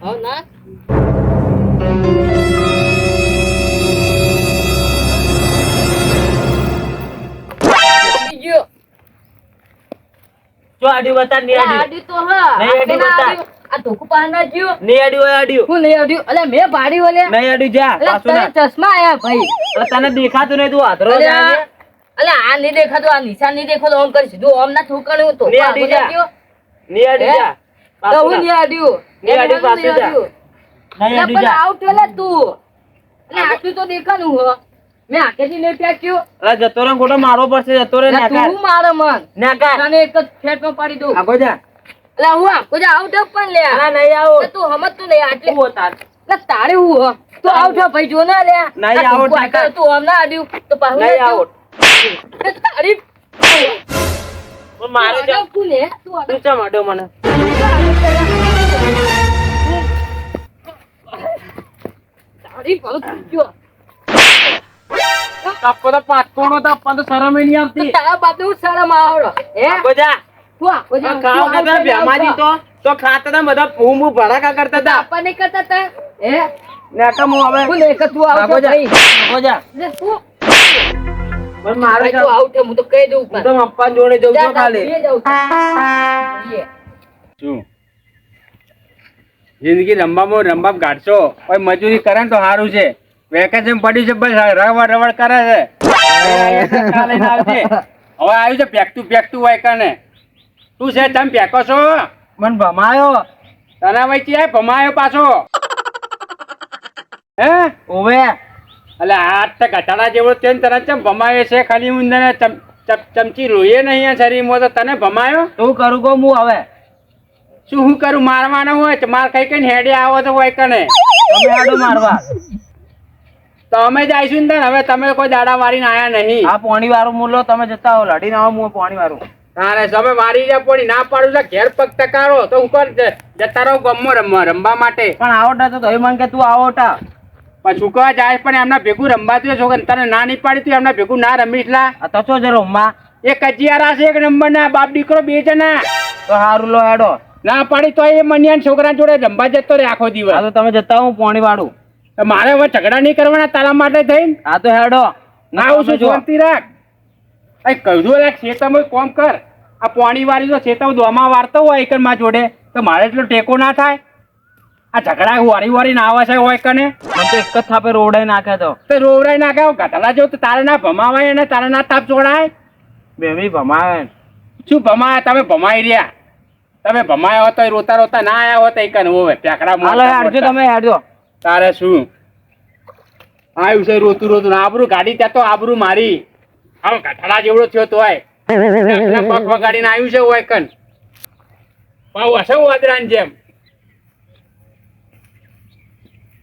હવ ના જો આડ્યું બતા નહીં આડ્યું આડ્યું તો હા નહીં આડ્યું બતા. આ ધોકું પાર ના જ્યું. આડ્યું આડ્યું હું નહીં આડ્યું અલે મેં પાડી ઓલે નહીં આડ્યું જા અલે ના ચશ્મા આયા ભાઈ તને દેખાતું નહીં તું હાથરો અલે આ- અલે આ નહીં દેખાતું આ નિશાન નહીં દેખાતું આમ કરી સીધું આમ ના તો જા. આડ્યું જા તો હું ના. આડ્યું નહીં આડ્યું, નહીં જા. નહીં અલે જા. આઉટ એટલે તું. અલે આટલું તો દેખાનું હો. મેં આખેથી નહીં ફેંક્યું. અરે જતો રે ખોટો મારવો પડશે જતો રે નાકાર તું મારે મન. નાકાર તને એક જ ફેટમાં પાડી દઉં. આગો જા. અલે હું આખો જ આઉટ પણ લે. અલા નહીં આવો. અલે તું સમજતું નહીં આટલે તું તાર. હું હો? તું આઉટ ભાઈ જો ના લે. નહીં આ તું નાકાર. તું આમ ના આડ્યું તો નહીં તારી મારે તું લે તું ચમ આડ્યો મને? કાપો તો પાટકોણો તો તો શરમ નહીં આવતી. તારા બાપને હું શરમ આવડો? હે? આગો તું આખો જ. ખાવ આઉટ નતા એટલે ભેમાજી આઉટ. તો. તો ખાતા હતા બધા ભૂમ ભૂમ ભડાકા કરતા હતા આપવા નહીં કરતા તા? હે? નાકા હું હવે હું નહીં કરતું આઉટ જા. ભાઈ. જા. પણ મારે તું આઉટ હું તો કહી દઉં. તો પપ્પા જોડે જઉં છું ખાલી. શું? જિંદગી રમવામાં રમવા કાઢશો. કોઈ મજૂરી કરે ને તો સારું છે. વેકેશન પડ્યું છે બસ રવડ રવડ કરે છે. હવે આવ્યું છે પેકતું પેકતું હોય કને. શું છે તમે પેકો છો? મને ભમાયો. તને વચ્ચે આય ભમાયો પાછો? હે? ઓવે એટલે આ તો ઘટાડા જેવો છે ને તને ચમ ભમાયો છે? ખાલી હું તને ચમ- ચમ- ચમચી લોહીએ નહીં શરીરમાં તો તને ભમાયો? તું કરું કહું હું હવે? શું હું કરું? મારવાનો હોય તો માર કઈ કઈ હેડે આવો તો હોય કને? તમે આડો મારવા. તો અમે જ આવીશું ને હવે તમે કોઈ દાડા વાળીને આયા નહીં. આ પોણી વાળું મૂલો તમે જતા હો. લડીને આવો હું પોણી વાળું. તારે તમે મારી જાય પોણી. ના પાડું છે ઘેર પગ ટકારો. તો હું કર જતા રહો ગમો રમવા રમવા માટે. પણ આવટા તો તોય મને કે તું આવટા પણ કહવા જાય પણ એમના ભેગું રમવા જોઈએ છોકરા તને ના નહીં પાડી તું એમના ભેગું ના રમીશ લા. આ તો છો જરો માં એ કજિયારા છે એક નંબર ના બાપ દીકરો બે જણા. તો હારું લો હેડો. ના પાડી તો એ મનિયાન છોકરા જોડે રમવા જતો રે આખો આ દિવસ તો તમે જતા હું પોણી વાળું મારે હવે ઝઘડા નહીં કરવાના તારા માટે થઈને? આ તો હેડો. ના હું શું જોવાથી રાખ. એ કહ્યું રાખ શેતામાં કોમ કર. આ પોણી વાળી તો શેતા દોમાં વારતો હોય એક માં જોડે. તો મારે એટલો ટેકો ના થાય? આ ઝઘડા વારી વારી ના આવે છે હોય કને? તો એક જ થાપે રોડાઈ નાખે તો. તે રોવડાઈ નાખે ગધડા જેવું તો તારે ના ભમાવાય અને તારે ના તાપ જોડાય? બેમી ભમાવે. શું ભમાયા તમે ભમાઈ રહ્યા. તમે ભમાયા હોત તો રોતા રોતા ના આયા હોત એક કને હોવે પેકડા હાલો હેડજો તમે હેડજો તારે શું? આવ્યું છે રોતું રોતું. આબરું ગાડી ત્યાં તો આબરું મારી. આમ ગધડા જેવડો થયો તો હોય. પગ વગાડીને આવ્યું છે હોય કન. પાવ હશે વાદરાની જેમ.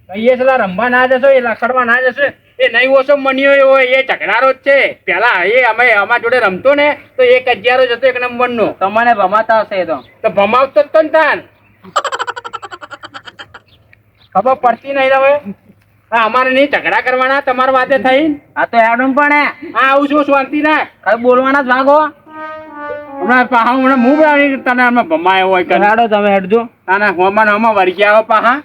કહીએ છે રમવા ના જશો એ લખડવા ના જશો. એ નહીં ઓછો મન્યો એવો એ ઝઘડારો જ છે. પેલા એ અમે અમારા જોડે રમતો ને તો એક અગિયારો જ હતો એક નંબરનો. તમને ભમાતા હશે તો. તો ભમાવતો જ તો ને તાન. ખબર પડતી નહીં હવે? હા અમારે નહીં ઝઘડા કરવાના તમારા વાતે થઈ આ તો એડમ પણ હા આવું છું શાંતિ ના ખાલી બોલવાના જ ભાગો હમણાં પાહા હમણાં મું બનાવી તને અમે ભમાયો હોય હેડો તમે હેડજો. હોમાં ને હોમાં વળગી આવો પાહા.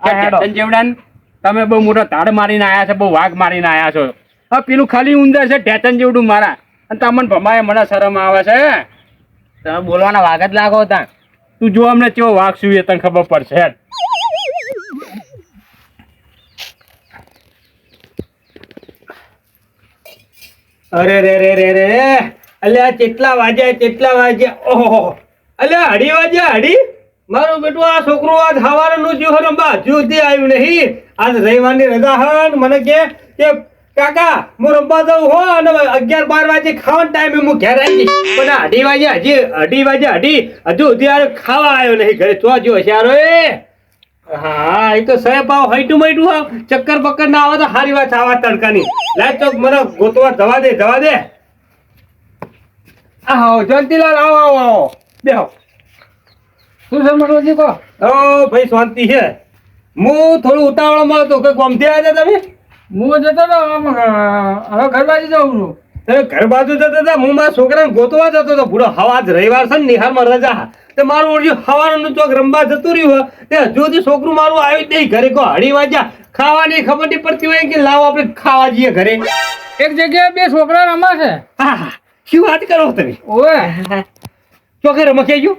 હા, જેવડાને તમે બહુ મોટો તાડ મારીને આવ્યા છો, બહુ વાઘ મારીને આવ્યા છો. હા પેલું ખાલી ઉંદર છે ઢેચન જેવડું મારા. અને તમને ભમાય મને શરમ આવે છે તમે બોલવાના વાઘ જ લાગો તા તું જો અમને કેવો વાઘ શું એ તને ખબર પડશે અરે, રે રે રે રે અલ્યા, કેટલા વાગ્યા કેટલા વાગ્યા? ઓહો. અલ્યા, અઢી વાગ્યા, અઢી? મારું બેટું, આ છોકરો આજ હવારનું જ્યો રંબા હજુ સુધી આવ્યું નહીં. આજ રવિવારની રજા હન મને કે કે કાકા, હું રંબા જાઉં હો અને અગિયાર બાર વાગે ખાવાનો ટાઈમે હું ઘેર આવી પણ અઢી વાગે હજી, અઢી વાગે અઢી હજુ સુધી ખાવા આવ્યો નહીં. ઘરે તો જો હશિયારો એ. હા, એ તો સાહેબ આવ હૈટું મૈટું આવ. ચક્કર બક્કર ના આવે તો સારી વાત આવા તડકાની. લાય તો મને ગોતવા જવા દે જવા દે. આવો, જયંતિલાલ, આવો આવો આવો. બેહો. શું છે મનોજી કહો ઓ ભાઈ શાંતિ છે. હું થોડું ઉતાવળમાં હતો કે ગમતી આવ્યા હતા તમે? હું જતો હતો હવે ઘર બાજુ જાઉં છું. તમે ઘર બાજુ જતા હતા? હું મારા છોકરાને ગોતવા જતો હતો. પૂરો હવા જ રવિવાર છે ને નિહાળમાં રજા તે મારું ઓળખ્યું હવાનું ચોક રમવા જતું રહ્યું હોય. તે હજુ સુધી છોકરું મારું આવ્યું જ નહીં. ઘરે કો હળી વાગ્યા ખાવાની ખબર નહીં પડતી હોય કે લાવો આપણે ખાવા જઈએ ઘરે. એક જગ્યાએ બે છોકરા રમા છે હા. શું વાત કરો તમે? ઓવે. ચોકે રમખાઈ ગયું?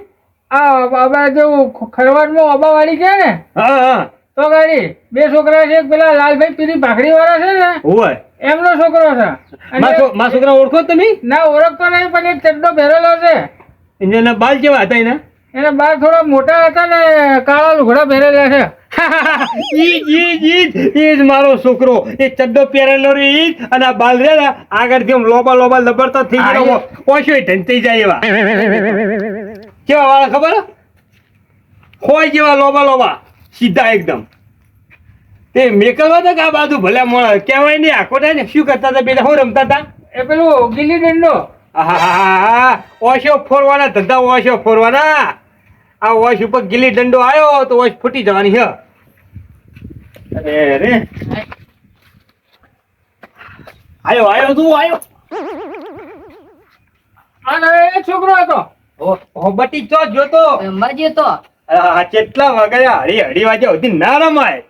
આ બાબા જેવું ખરવાડમાં બાબા વાળી છે ને હા હા. તો ગાડી બે છોકરા છે પેલા લાલભાઈ પીરી ભાખડી વાળા છે ને હોય એમનો છોકરો છે. મા છોકરા ઓળખો તમે? ના ઓળખતો નહીં પણ એક ચડ્ડો પહેરેલો છે. એના બાલ કેવા હતા એના? એના બાર થોડા મોટા હતા ને કાળા લુગડા પહેરેલા છે. ઈ જ, ઈ ઈજ ઈ જ, ઈ જ મારો છોકરો. એ ચડ્ડો પહેરેલો રે ઈજ અને આ બાલ રે ને આગળથી આમ લોબા લોબા લબડતા થઈ ગયો ઓછો ઢંચાઈ જાય એવા. કેવા વાળા ખબર? હોય જેવા લોબા લોબા. સીધા એકદમ. તે મેકલવા હતા કે આ બાજુ ભલે મળે કહેવાય નહીં આખો થાય ને શું કરતા હતા પેલા શું રમતા હતા? એ પેલું ગીલી દંડો ઓશો ફોરવાના ધંધા ઓશો ફોરવાના આ ઓશ ઉપર ગીલી દંડો આવ્યો તો ઓશ ફૂટી જવાની છે અરે અરે. આયો આયો તું આયો. અને એક છોકરો હતો. ઓ ઓ, બટી ચો જોતો રમવા તો. કેટલા વાગ્યા? હળી હળી વાગે સુધી ના રમાય.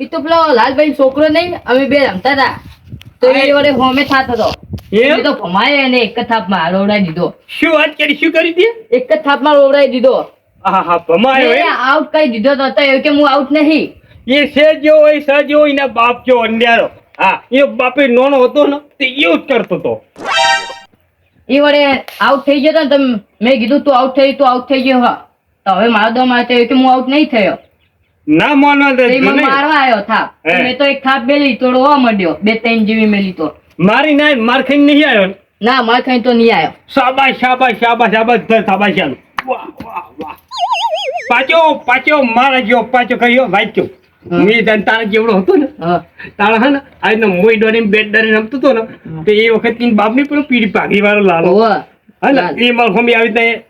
એ તો પેલો લાલભાઈ છોકરો નહીં અમે બે રમતા હતા. તો એ વડે હોમે થાતો હતો. એ તો ભમાય એને એક જ થાપમાં રોવડાવી દીધો. શું વાત કરી? શું કરી દે એક જ થાપમાં રોવડાવી દીધો. હા હા ભમાયો એમ? આઉટ કરી દીધો તો તો કે હું આઉટ નહીં. એ જેવો હોય સહ જેવો એના બાપ જો અન્યારો હા એ બાપે નોનો હતો ને તે એવું જ કરતો હતો. એ વડે આઉટ થઈ જતા ને તમે મેં કીધું તું આઉટ થઈ તું આઉટ થઈ ગયો હા. તો હવે મારો દમ આવ્યો કે હું આઉટ નહીં થયો. ના માનવા દે મને મારવા આવ્યો થાપ મેં તો એક થાપ મેલી તો રોવા માંડ્યો. બે ત્રણ જેવી મેલી તો મારી ના માર ખાઈને નહીં આવ્યો ના માર ખાઈ તો નહીં આવ્યો શાબાશ શાબાશ શાબાશ શાબાશ શાબાશ વાહ વાહ વાહ. પાછો પાછો મારા ગયો પાછો કહ્યો વાંચ્યો. મેં તારા જેવડો હતો ને તારા હા ને આ રીતના મોઈ ડોરી બેટ ડરી રમતો હતો ને તો એ વખત એની બાપની પેલો પીળી પાઘી વાળો લાલો. હા ને. એ મારો મમ્મી આવી રીતે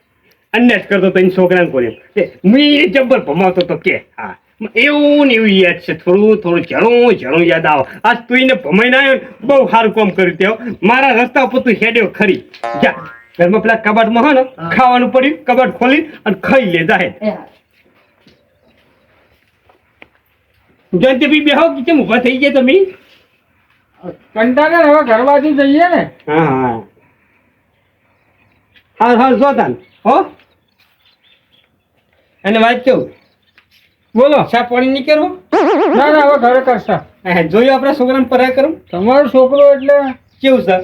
અન્યાસ કરતો હતો એની છોકરાને કોને. મેં જબ્બર ભમાવતો હતો કે હા. એવું ને એવું યાદ છે થોડું થોડું ઝણું ઝણું યાદ આવે. આજ તું એને ભમાઈને આવ્યો બહુ સારું કામ કર્યું તે મારા રસ્તા ઉપર તું હેડ્યો ખરી. જા. ઘરમાં પેલા કબાટમાં હે ને ખાવાનું પડ્યું કબાટ ખોલી અને ખાઈ લે જાહે હા. બેહો કે કેમ ઊભા થઈ ગયા તમે? કંટાળે હવે ઘર બાજુ જઈએ ને. હા હા. હા હા જોતાન હો? અને વાત કેવું? બોલો. શા પાણી નહીં કરવું? ના ના હવે ઘરે કરશે. જોયું આપણા છોકરાને પરા કરું? તમારો છોકરો એટલે? કેવું સર?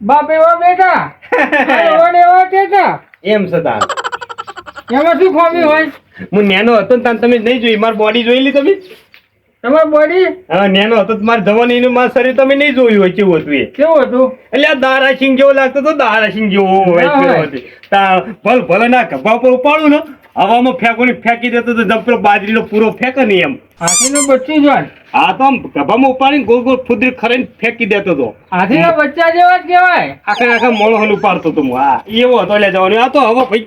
બાપ એવા બેટા વડ એવા ટેટા એમ તાન. એમાં શું ખામી હોય? હું નેનો હતો ને તમે નહીં જોઈ. મારી બોડી જોઈ લી તમે? તમારી બોડી હા નેનો હતો મારે જવાની મારું શરીર તમે નહીં જોયું હોય કેવું હતું એ? કેવું હતું? એટલે આ દારા સિંહ જેવો લાગતો હતો દારા સિંહ જેવો હોય ના. તા ભલ ભલે ના ખભા પર ઉપાડું ને. હવામાં ફેંકોની ફેંકી દેતો તો બાજરી બાજરીનો પૂરો ફેંકે ને એમ. હાથીનું બચ્ચું જ હોય. આ તો આમ ગભામાં ઉપાડીને ગોળ ગોળ ફુદરી ખરીને ફેંકી દેતો હતો હાથીના બચ્ચા જેવા જ કહેવાય. આખા મોળો હલ ઉપાડતો હતો હું હા. એવો હતો એટલે જવાનું. આ તો હવે ભાઈ